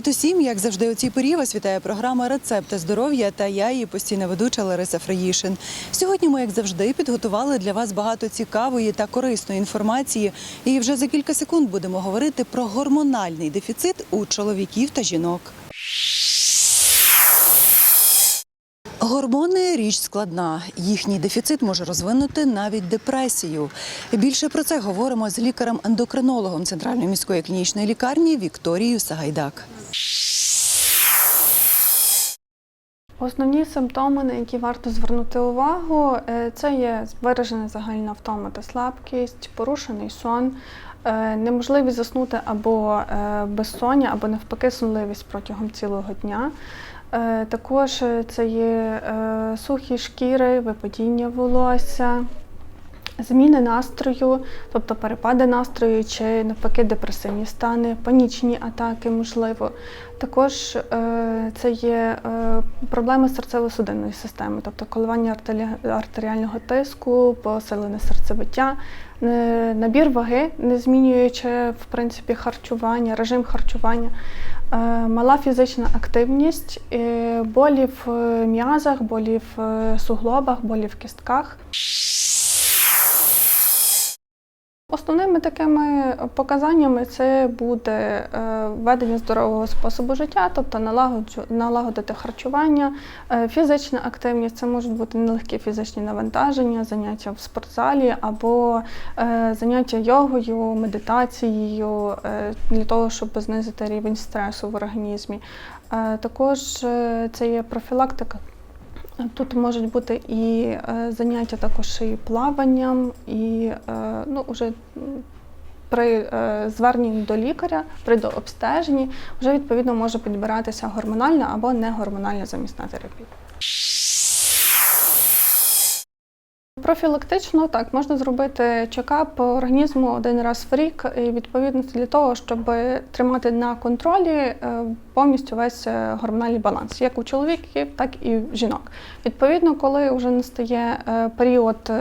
Привіт усім! Як завжди, у цій порі вас вітає програма Рецепти здоров'я та я її постійна ведуча Лариса Фраїшин. Сьогодні ми, як завжди, підготували для вас багато цікавої та корисної інформації. І вже за кілька секунд будемо говорити про гормональний дефіцит у чоловіків та жінок. Гормони річ складна. Їхній дефіцит може розвинути навіть депресію. Більше про це говоримо з лікарем-ендокринологом Центральної міської клінічної лікарні Вікторією Сагайдак. Основні симптоми, на які варто звернути увагу, е, це є виражена загальна втома та слабкість, порушений сон, е, неможливість заснути або е, безсоння, або навпаки сонливість протягом цілого дня. Також це є сухі шкіри, випадіння волосся. Зміни настрою, тобто перепади настрою чи навпаки депресивні стани, панічні атаки, можливо. Також е, це є е, проблеми серцево-судинної системи, тобто коливання артеріального тиску, посилене серцебиття, е, набір ваги, не змінюючи в принципі харчування, режим харчування, мала фізична активність, болі в м'язах, болі в суглобах, болі в кістках. Основними такими показаннями це буде е, ведення здорового способу життя, тобто налагодити харчування, е, фізична активність, це можуть бути нелегкі фізичні навантаження, заняття в спортзалі або е, заняття йогою, медитацією для того, щоб знизити рівень стресу в організмі. Також це є профілактика Тут можуть бути і е, заняття також і плаванням, і е, ну, уже при е, зверненні до лікаря, при дообстеженні, вже відповідно може підбиратися гормональна або негормональна замісна терапія. Профілактично так можна зробити чекап організму один раз в рік, і відповідно для того, щоб тримати на контролі е, повністю весь е, гормональний баланс, як у чоловіків, так і в жінок. Відповідно, коли вже настає е, період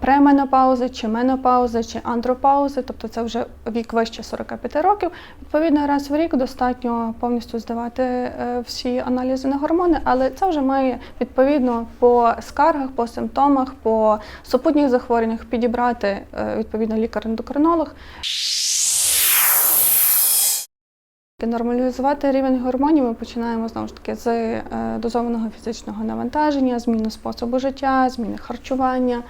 пременопаузи, чи менопаузи, чи андропаузи, тобто це вже вік вище 45 років. Відповідно, раз в рік достатньо повністю здавати всі аналізи на гормони, але це вже має відповідно по скаргах, по симптомах, по супутніх захворюваннях підібрати е, відповідно лікар-ендокринолог. Нормалізувати рівень гормонів ми починаємо знову ж таки з е, дозованого фізичного навантаження, зміни способу життя, зміни харчування,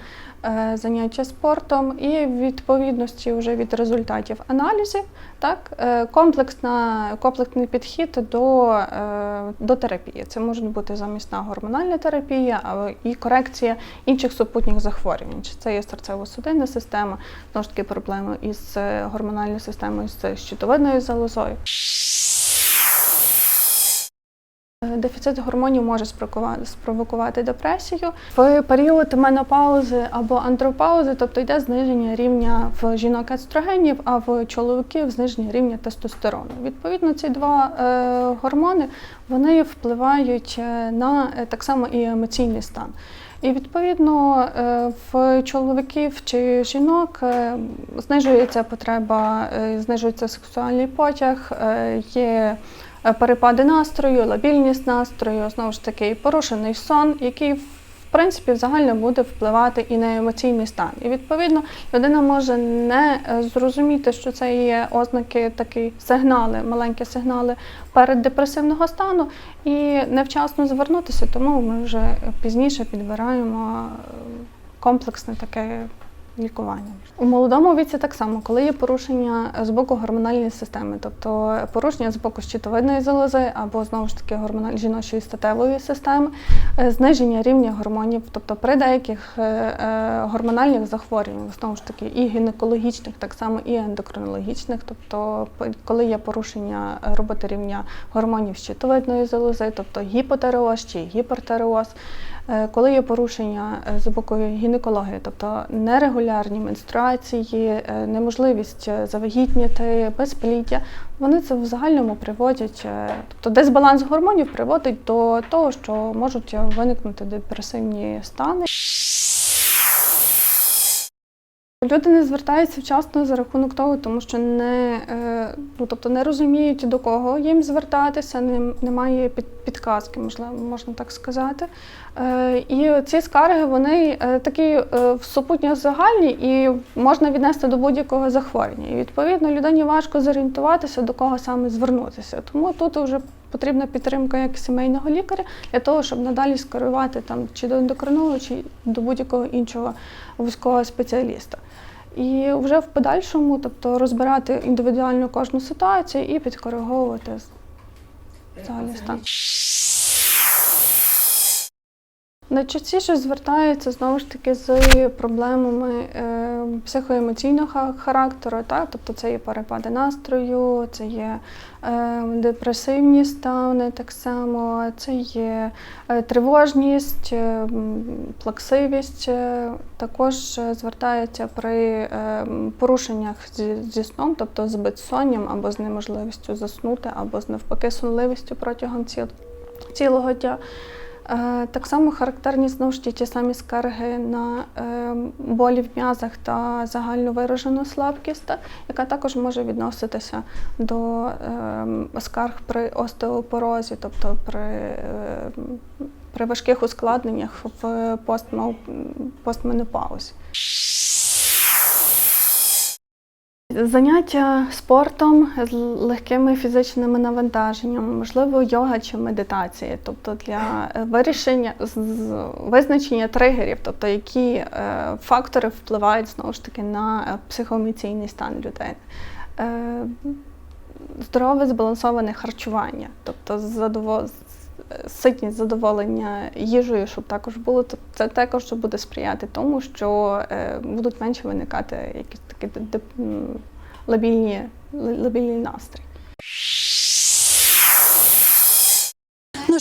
заняття спортом і в відповідності вже від результатів аналізів, так, е, комплексна, комплексний підхід до, е, до терапії. Це може бути замісна гормональна терапія і корекція інших супутніх захворювань. Чи це є серцево-судинна система, знову ж таки проблеми із е, гормональною системою, з щитовидною залозою. Е, Дефіцит гормонів може спровокувати- депресію. В період менопаузи або андропаузи, тобто йде зниження рівня в жінок естрогенів, а в чоловіків зниження рівня тестостерону. Відповідно, ці два е, гормони вони впливають е, на так само і емоційний стан. І відповідно в чоловіків чи жінок знижується потреба, знижується сексуальний потяг, є перепади настрою, лабільність настрою, знову ж таки, порушений сон, який в принципі в загально буде впливати і на емоційний стан. І відповідно людина може не е, зрозуміти, що це є ознаки, такі сигнали, маленькі сигнали переддепресивного стану, і невчасно звернутися, тому ми вже пізніше підбираємо е, комплексне таке лікування. У молодому віці так само, коли є порушення з боку гормональної системи, тобто порушення з боку щитовидної залози або знову ж таки гормональ жіночої статевої системи, е, зниження рівня гормонів, тобто при деяких е, е, гормональних захворюваннях, знову ж таки, і гінекологічних, так само і ендокринологічних, тобто коли є порушення роботи рівня гормонів щитовидної залози, тобто гіпотереоз чи гіпертиреоз, Е, Коли є порушення е, з боку гінекології, тобто нерегулярні менструації, е, неможливість е, завагітніти, безпліддя, вони це в загальному приводять, е, тобто дисбаланс гормонів приводить до того, що можуть виникнути депресивні стани. Люди не звертаються вчасно за рахунок того, тому що не, е, ну, тобто не розуміють, до кого їм звертатися, немає під, підказки, можливо, можна так сказати. Е, і ці скарги вони е, такі супутньо загальні і можна віднести до будь-якого захворювання. І відповідно людині важко зорієнтуватися, до кого саме звернутися. Тому тут вже потрібна підтримка як сімейного лікаря для того, щоб надалі скерувати там чи до ендокринолога, чи до будь-якого іншого вузького спеціаліста. І вже в подальшому, тобто розбирати індивідуально кожну ситуацію і підкориговувати взагалі стан. Найчастіше звертаються знову ж таки з проблемами е, психоемоційного характеру, так? тобто це є перепади настрою, це є е, депресивні стани так само, це є е, тривожність, плаксивість. Також звертаються при порушеннях зі, сном, тобто з безсонням або з неможливістю заснути, або з навпаки сонливістю протягом ціл, цілого дня. Е, Так само характерні знову ж ті самі скарги на е, болі в м'язах та загальну виражену слабкість, яка також може відноситися до е, скарг при остеопорозі, тобто при, при важких ускладненнях в постменопаузі. Заняття спортом з легкими фізичними навантаженнями, можливо, йога чи медитація, тобто для е, вирішення з- визначення тригерів, тобто які е, фактори впливають знову ж таки на е, психоемоційний стан. Е, Здорове збалансоване харчування, тобто задово... ситність задоволення їжею, щоб також було, то це також буде сприяти тому, що е, будуть менше виникати якісь такі де- лабільні, настрій.